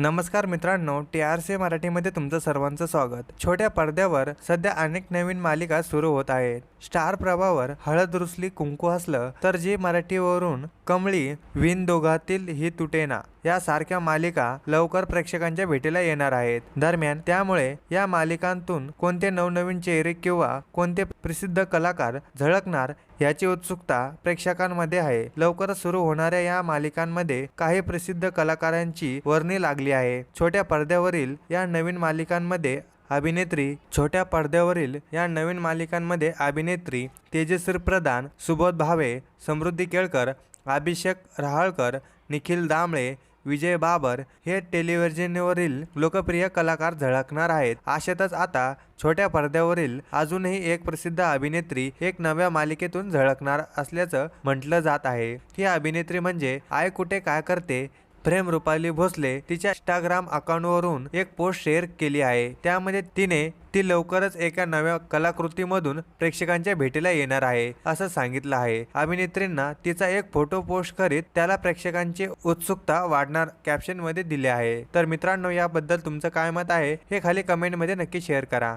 नमस्कार मित्रांनो T R C मराठीमध्ये तुमचं सर्वांचं स्वागत. छोट्या पडद्यावर सध्या अनेक नवीन मालिका सुरू होत आहेत. स्टार प्रभावर हळद रुसली कुंकू हसलं तर जी मराठीवरून कमळी विन दोघातील ही तुटेना. यासारख्या मालिका लवकर प्रेक्षकांच्या भेटीला येणार आहेत. दरम्यान त्यामुळे या मालिकांतून कोणते नवनवीन चेहरे किंवा कोणते प्रसिद्ध कलाकार झळकणार याची उत्सुकता प्रेक्षकांमध्ये आहे. लवकरच सुरू होणाऱ्या या मालिकांमध्ये काही प्रसिद्ध कलाकारांची वर्णी लागली आहे. छोट्या पडद्यावरील या नवीन मालिकांमध्ये अभिनेत्री छोट्या पडद्यावरील या नवीन मालिकांमध्ये अभिनेत्री तेजश्री प्रधान सुबोध भावे समृद्धी केळकर अभिषेक रहाळकर निखिल दामळे विजय बाबर हे टेलिव्हिजनवरील लोकप्रिय कलाकार झळकणार आहेत. अशातच आता छोट्या पडद्यावरील अजूनही एक प्रसिद्ध अभिनेत्री एक नव्या मालिकेतून झळकणार असल्याचं म्हटलं जात आहे. ही अभिनेत्री म्हणजे आय कुठे काय करते प्रेम रुपाली भोसले तिच्या इंस्टाग्राम अकाउंटवरून एक पोस्ट शेअर केली आहे. त्यामध्ये तिने ती लवकरच एका नव्या कलाकृतीमधून प्रेक्षकांच्या भेटीला येणार आहे असं सांगितलं आहे. अभिनेत्रींना तिचा एक फोटो पोस्ट करीत त्याला प्रेक्षकांची उत्सुकता वाढणार कॅप्शनमध्ये दिले आहे. तर मित्रांनो याबद्दल तुमचं काय मत आहे हे खाली कमेंटमध्ये नक्की शेअर करा.